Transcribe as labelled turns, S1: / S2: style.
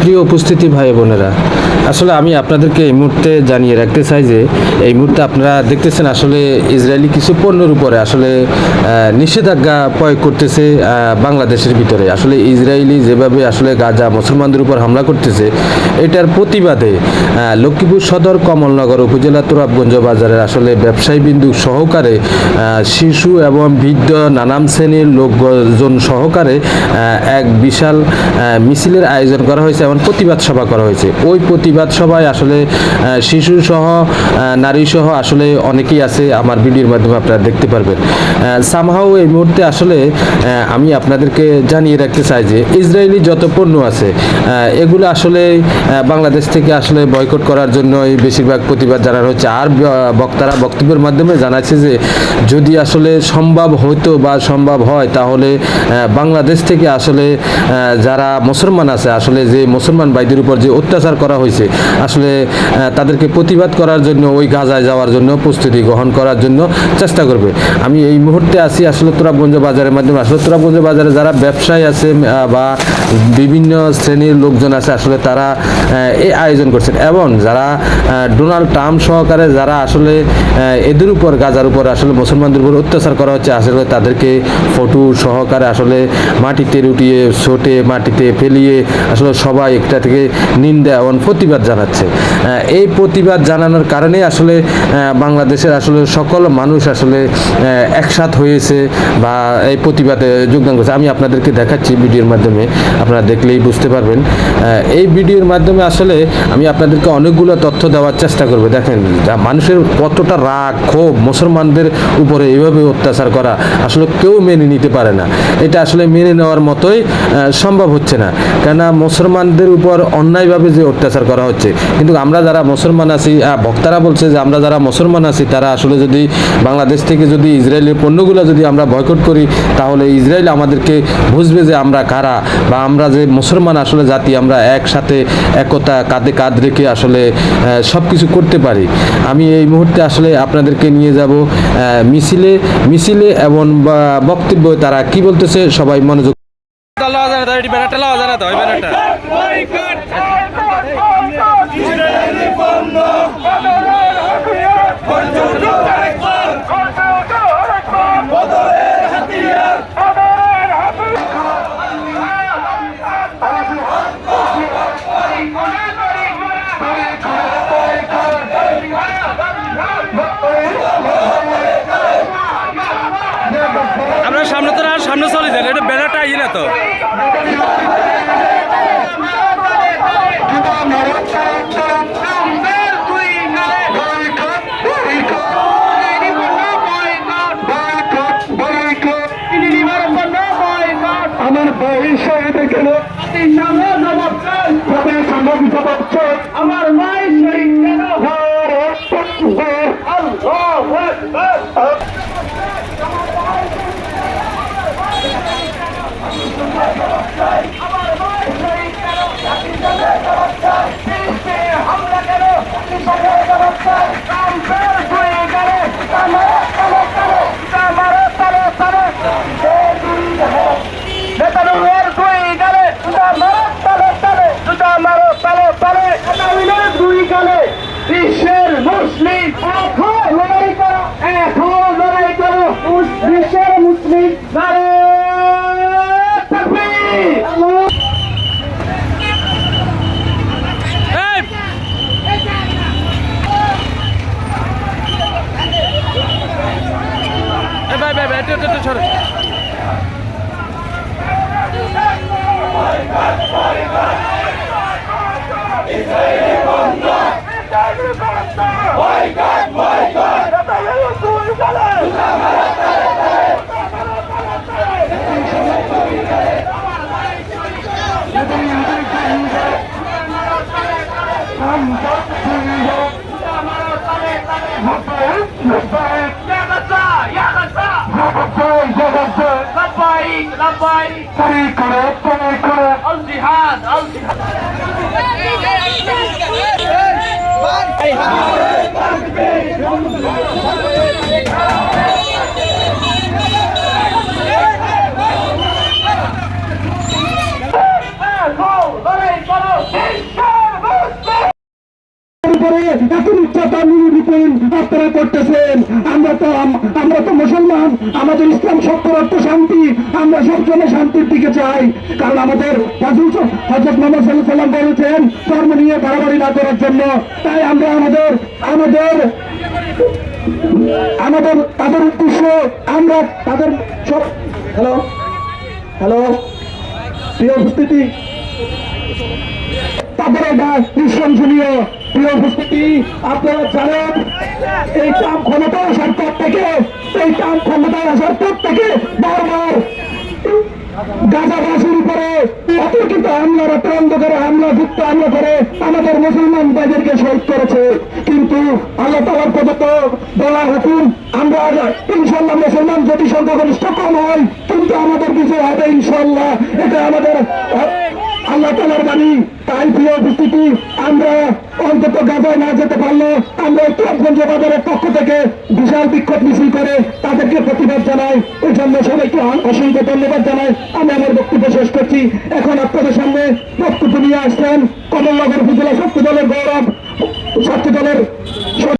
S1: প্রিয় উপস্থিতি ভাই বোনেরা, আসলে আমি আপনাদেরকে এই মুহূর্তে জানিয়ে রাখতে চাই যে, এই মুহূর্তে আপনারা দেখতেছেন আসলে ইসরায়েলি কিছু পণ্যের উপরে আসলে নিষেধাজ্ঞা প্রয়োগ করতেছে বাংলাদেশের ভিতরে। আসলে ইসরায়েলি যেভাবে আসলে গাজা মুসলমানদের উপর হামলা করতেছে, এটার প্রতিবাদে লক্ষ্মীপুর সদর কমলনগর উপজেলা তুরাবগঞ্জ বাজারের আসলে ব্যবসায়ী বিন্দু সহকারে শিশু এবং বৃদ্ধ নানান শ্রেণির লোকজন সহকারে এক বিশাল মিছিলের আয়োজন করা হয়েছে এবং প্রতিবাদ সভা করা হয়েছে। ওই প্রতিবাদ সভায় আসলে শিশু সহ নারী সহ আসলে অনেকেই আছে, আমার ভিডিওর মাধ্যমে আপনারা দেখতে পারবেন। সামহাও এই মুহূর্তে আসলে আমি আপনাদেরকে জানিয়ে রাখতে চাই যে, ইসরায়েলি যত পণ্য আছে এগুলো আসলে বাংলাদেশ থেকে আসলে বয়কট করার জন্যই বেশিরভাগ প্রতিবাদ জানানো হচ্ছে। আর বক্তারা বক্তব্যের মাধ্যমে জানাচ্ছে যে, যদি আসলে সম্ভব হতো বা সম্ভব হয়, তাহলে বাংলাদেশ থেকে আসলে যারা মুসলমান আছে, আসলে যে মুসলমান ভাইদের উপর যে অত্যাচার করা হয়েছে, আসলে তাদেরকে প্রতিবাদ করার জন্য, ওই গাজায় যাওয়ার জন্য, প্রস্তুতি গ্রহণ করার জন্য চেষ্টা করবে। আমি এই মুহূর্তে আছি আসলে তোরাবগঞ্জ বাজারের মাধ্যমে। আসলে তোরাবগঞ্জ বাজারে যারা ব্যবসায়ী আছে বা বিভিন্ন শ্রেণির লোকজন আছে, আসলে তারা এই আয়োজন করছেন। এবং যারা ডোনাল্ড ট্রাম্প সহকারে যারা আসলে এদের উপর, গাজার উপর আসলে মুসলমানদের উপর অত্যাচার করা হচ্ছে, আসলে তাদেরকে ফটো সহকারে আসলে মাটিতে রুটিয়ে ছোটে মাটিতে ফেলিয়ে, আসলে সবাই একটা থেকে নিন্দা এবং প্রতিবাদ জানাচ্ছে। এই প্রতিবাদ জানানোর কারণে আসলে বাংলাদেশের আসলে সকল মানুষ আসলে একসাথ হয়েছে বা এই প্রতিবাদে যোগদান করছে। আমি আপনাদেরকে দেখাচ্ছি ভিডিওর মাধ্যমে, আপনারা দেখলেই বুঝতে পারবেন। এই ভিডিওর মাধ্যমে আসলে আমি আপনাদেরকে অনেকগুলো তথ্য দেওয়ার চেষ্টা করব। দেখেন মানুষের কতটা রাগ, ক্ষোভ, মুসলমানদের উপরে এইভাবে অত্যাচার করা আসলে কেউ মেনে নিতে পারে না। এটা আসলে মেনে নেওয়ার মতোই সম্ভব হচ্ছে না। কেননা মুসলমানদের উপর অন্যায়ভাবে যে অত্যাচার করা হচ্ছে। কিন্তু আমরা যারা মুসলমান আছি বক্তারা বলছে যে আমরা যারা মুসলমান আছি, তারা আসলে যদি বাংলাদেশ থেকে যদি ইসরায়েলের পণ্যগুলো যদি আমরা বয়কট করি, তাহলে ইসরায়েল আমাদেরকে বুঝবে যে আমরা কারা বা আমরা যে মুসলমান আসলে জাতি, আমরা একসাথে একতা, কাঁধে কাঁধ রেখে আসলে সব কিছু করতে পারি। আমি এই মুহূর্তে আসলে আপনাদেরকে নিয়ে যাব মিছিলে। মিছিলে এবং বক্তব্য তারা কি বলতেছে, সবাই মনোযোগ
S2: লওয়া যায় না তো এটি ব্যানারটা লওয়া যায় না তো ওই ব্যানারটা।
S3: ভাই শহীদ চাই। আমার ভাই
S2: ভাই ভাই لبيك لبيك
S3: لبيك لبيك طريقنا طريقنا الجهاد الجهاد আপনারা করতেছে আমরা তো মুসলমান, আমাদের ইসলাম সত্তর অর্থ শান্তি, আমরা সবসময় শান্তির দিকে চাই। কারণ আমাদের হযরত মোহাম্মদ বলেছেন, ধর্ম নিয়ে বাড়াবাড়ি না করার জন্য। তাই আমরা আমাদের আমাদের আমাদের, তাদের উদ্দেশ্য আমরা তাদের সব হ্যালো হ্যালো প্রিয় উপস্থিতি? তাদের এটা নিঃসংসনীয় প্রিয় উপস্থিতি, আপনারা জানেন, এই কাম ক্ষমতা আসার পর থেকে, এই কাম আসার পর থেকে বারবার গাজাবাসীর উপরে অতর্কিত অন্ধকারে হামলা হামলা করে আমাদের মুসলমান ভাইদেরকে শহীদ করেছে। কিন্তু আল্লাহ তালার প্রদত্ত বলা হুকুম, আমরা ইনশাল্লাহ মুসলমান যদি সংখ্যাগরিষ্ঠ কম হয় কিন্তু আমাদের বিজয় হবে ইনশাল্লাহ এটা আমাদের, আল্লাহ তালার বাণী। তাই প্রিয় উপস্থিতি, আমরা অন্তত গাজায় না যেতে পারল আমরা উত্তরগঞ্জ বাজারের পক্ষ থেকে বিশাল বিক্ষোভ মিছিল করে তাদেরকে প্রতিবাদ জানাই। এই জন্য সবাইকে অসংখ্য ধন্যবাদ জানাই। আমি আমার বক্তব্য শেষ করছি। এখন আপনাদের সামনে বক্তব্য নিয়ে আসলেন কমলনগর উপজেলা ছাত্র দলের গৌরব ছাত্র দলের